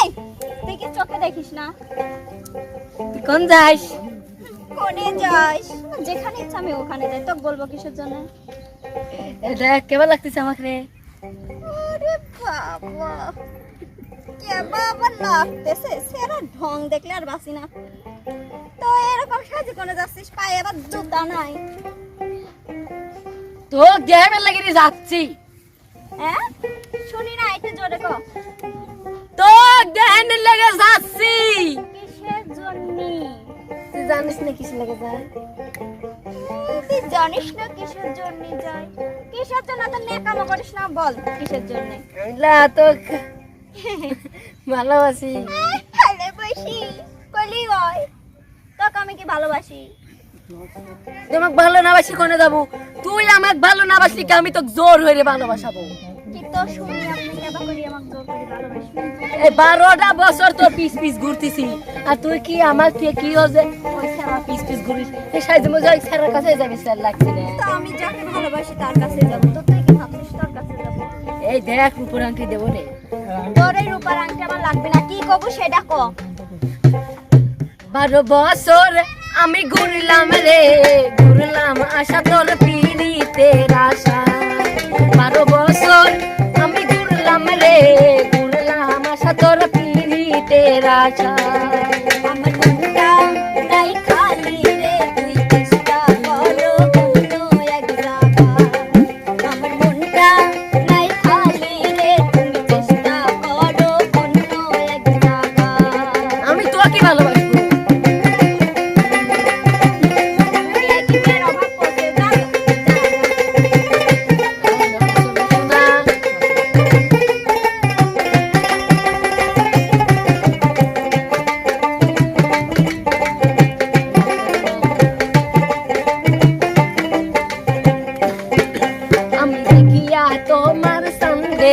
এই তুই কি চোখে দেখিস না? তুই কোন যাস? কোনে যাস? যেখানে ইচ্ছা আমি ওখানে যাই। তো বলব কিসের জন্য? এটা কেমন লাগতেছে আমাকে রে? আরে বাবা। কে বাবা লাগতেছে? সেরা ঢং দেখলে আর বাসি না। তো এরকম সাজে কোনে যাচ্ছিস পায়ে আবার জুতা নাই। তো গেমের লাগি যাচ্ছি। হ্যাঁ? শুনি না একটু জোরে কো। লেগে যাচ্ছি। কিসের জন্য? তুই জানিস না কিসের লেগে যায়? তুই জানিস না কিসের জন্য যাই কিসের জন্য তো নেকামো করিস না? বল কিসের জন্য? লা তো ভালোবাসি। কলি হয় তোকে আমি কি ভালোবাসি? তোমাকে ভালো না বাসি কোনে যাব? তুই আমাকে ভালো না বাসলি কি আমি তো জোর হয়ে ভালোবাসাবো। কি এই বারোটা বছর তোর পিস পিস ঘুরতেছি। আর তুই কি আমার তুই কি হচ্ছে পিস পিস ঘুরিস। এই সাইজে মজা ওই সারার কাছে যাবি স্যার লাগছে না আমি যাকে ভালোবাসি তার কাছে যাব। তো তুই কি ভাবছিস তোর কাছে যাব? এই দেখ উপর আংটি দেবো রে। তোর এই রূপার আংটি আমার লাগবে না। কি কবু সেটা ক। বারো বছর আমি ঘুরলাম রে, ঘুরলাম আশা তোর পিড়িতে আশা বারো বছর আমি ঘুরলাম রে, ঘুরলাম আশা তোর পিড়িতে আশা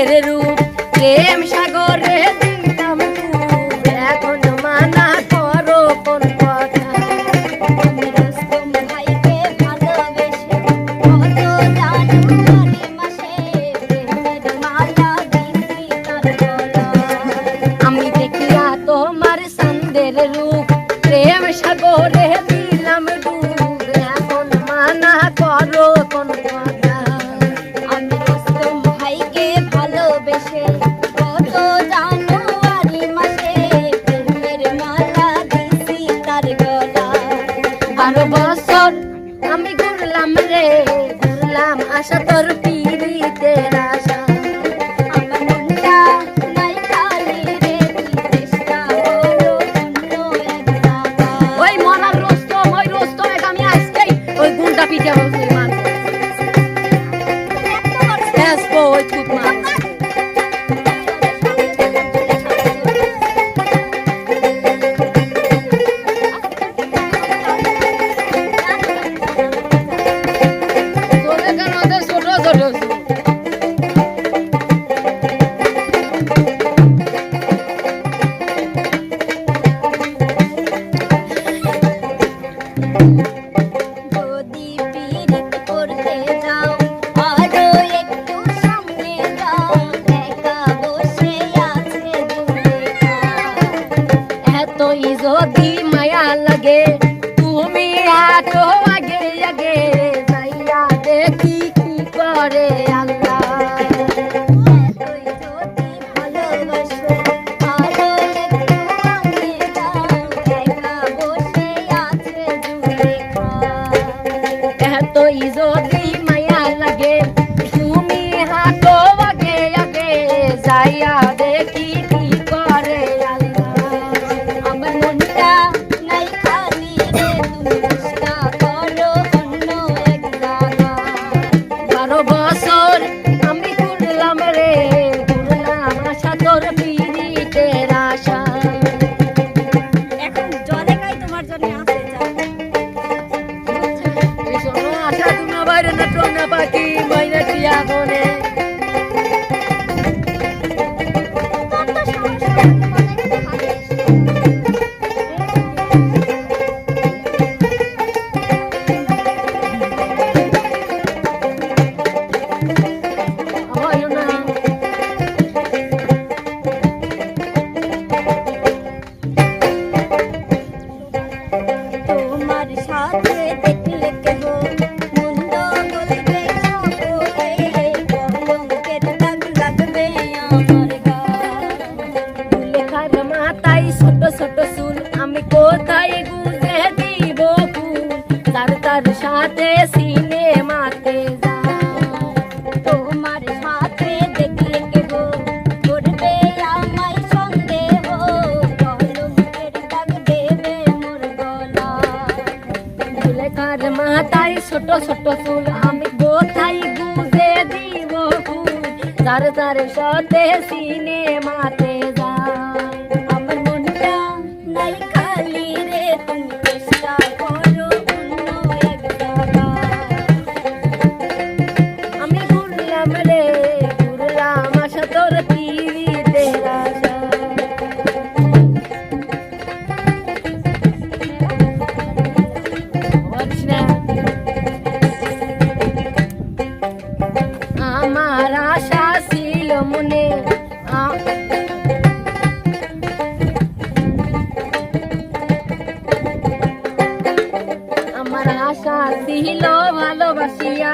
ಬೆರೆರು বছর আমি ঘুরলাম রে, ঘুরলাম আশা তোর পিড়িতে আশা ওই মরার রোস্তম ওই রোস্তম আমি আজকেই, ওই গুন্ডা পিঠে যদি মায়া লাগে তুমি আটো আগে আগে যাইয়া দেখি কি করে আল্লাহ ছোট্ট চুল আমি কোথায় গুজে দিব ফুল? তার তার সতে সিনেমাতে আমার আশা ছিল মনে। আমার আশা ছিল ভালোবাসিয়া।